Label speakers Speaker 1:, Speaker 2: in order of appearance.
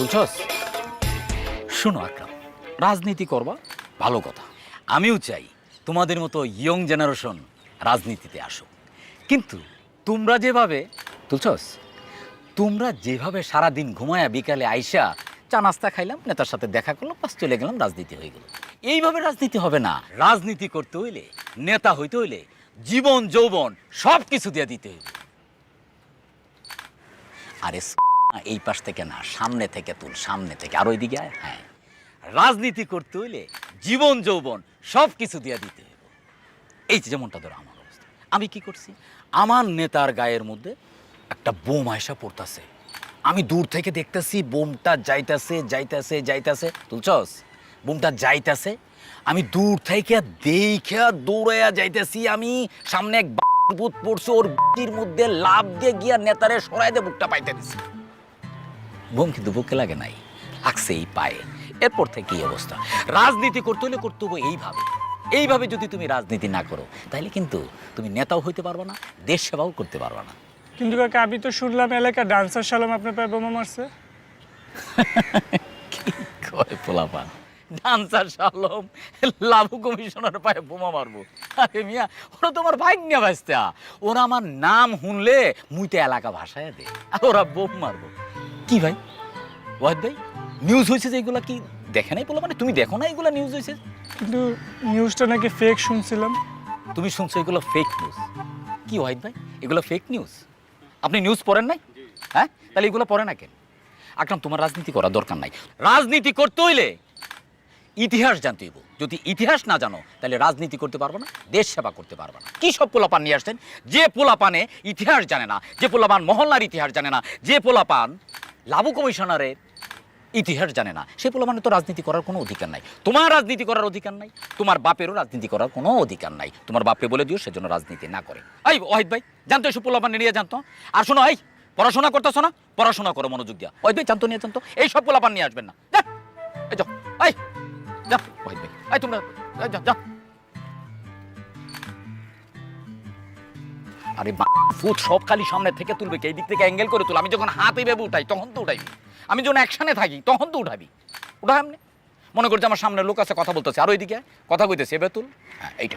Speaker 1: তুলছস? শোনো, আকরাম, রাজনীতি করবা, ভালো কথা। আমিও চাই তোমাদের মতো ইয়ং জেনারেশন রাজনীতিতে আসো কিন্তু তোমরা যেভাবে, তুলছস? তোমরা যেভাবে সারা দিন ঘুমায়া বিকালে আইসা চা নাস্তা খাইলাম, নেতার সাথে দেখা করলাম পাস চলে গেলাম, রাজনীতি হয়ে গেল। এইভাবে রাজনীতি হবে না। রাজনীতি করতে হইলে, নেতা হইতে হইলে, জীবন, যৌবন সব কিছু দিয়ে দিতে হইবে। আরে এই পাশ থেকে না, সামনে থেকে তুল, সামনে থেকে, আর ওইদিকে আয় হ্যাঁ। রাজনীতি করতে হইলে জীবন, যৌবন সব কিছু দিয়ে দিতে হবে এই যেমনটা ধরো আমার অবস্থা। আমি কি করছি? আমার নেতার গায়ের মধ্যে একটা বোম আয়সা পড়তাছে। আমি দূর থেকে দেখতেছি, বোমটা যাইতাছে যাইতাছে যাইতাছে। তুলছস? বোমটা যাইতাছে। আমি দূর থেকে দেখা দৌড়াইয়া যাইতেছি আমি। সামনে এক ভূত পড়ছে, ওর মধ্যে লাভ দিয়ে গিয়া নেতারে সরাই দিয়ে বুকটা পাইতে দিছি। বোম কিন্তু বুকে লাগে নাই লাগছে এই পায়ে। এরপর থেকে এই অবস্থা। রাজনীতি করতে হলে করতে হবে এইভাবে। এইভাবে যদি তুমি রাজনীতি না করো তাহলে কিন্তু তুমি নেতাও হইতে পারবে না দেশ সেবাও করতে পারবে না।
Speaker 2: কিন্তু কাকা আমি তো শুনলাম এলাকা ডান্সার সালাম আপনার পায়ে বোমা মারছে।
Speaker 1: কি কয় পোলাপান? ডান্সার শালম লাভু কমিশনার পায়ে বোমা মারবো। আরে মিয়া ওরা তোমার ভাগ্য বাঁচতা ওরা আমার নাম শুনলে মুইতে এলাকা ভাষায় দে আর ওরা বোম মারবো। কি ভাই? ওয়াদ ভাই? নিউজ হয়েছে যে এগুলা কি দেখে নাই বলো মানে? তুমি দেখো না এগুলা নিউজ হয়েছে
Speaker 2: কিন্তু নিউজটা নাকি ফেক শুনছিলাম।
Speaker 1: তুমি শুনছো এগুলো ফেক নিউজ কি ওয়াহিদ ভাই? এগুলো ফেক নিউজ আপনি নিউজ পড়েন নাই? হ্যাঁ? তাহলে এগুলো পড়ে না কেন? আকরাম তোমার রাজনীতি করার দরকার নাই। রাজনীতি করতে হইলে ইতিহাস জানতে হইব। যদি ইতিহাস না জানো তাহলে রাজনীতি করতে পারবে না দেশ সেবা করতে পারবে না। কী সব পোলাপান নিয়ে আসছেন? যে পোলাপানে ইতিহাস জানে না যে পোলাপান মহল্লার ইতিহাস জানে না যে পোলাপান লাভু কমিশনারের ইতিহাস জানে না। সে পোলাপানে তো রাজনীতি করার কোনো অধিকার নাই। তোমার রাজনীতি করার অধিকার নাই, তোমার বাপেরও রাজনীতি করার কোনো অধিকার নাই। তোমার বাপকে বলে দিও সেজন্য রাজনীতি না করে। এই ওয়াহিদ ভাই, জানতো এসব পোলাপান নিয়ে জানতো? আর শোনো, এই, পড়াশোনা করতেছো না? পড়াশোনা করো, মনোযোগ দিয়া। ওয়াহিদ ভাই, জানতো, নিয়ে জানতো? এই সব পোলাপান নিয়ে আসবেন না। যা, এই যা ওয়াহিদ ভাই। এই, তোমরা যা যা আরে ফুট সব খালি সামনে থেকে তুলবে, কে? দিক থেকে অ্যাঙ্গেল করে তুল। আমি যখন হাত এইভাবে উঠাই, তখন তো উঠাইবি। আমি যখন অ্যাকশানে থাকি, তখন তো উঠাবি। উঠা এমনি। মনে করছে আমার সামনে লোক আছে, কথা বলতেছে। আর ওইদিকে কথা কইতেছে, এবার তুল। হ্যাঁ এইটা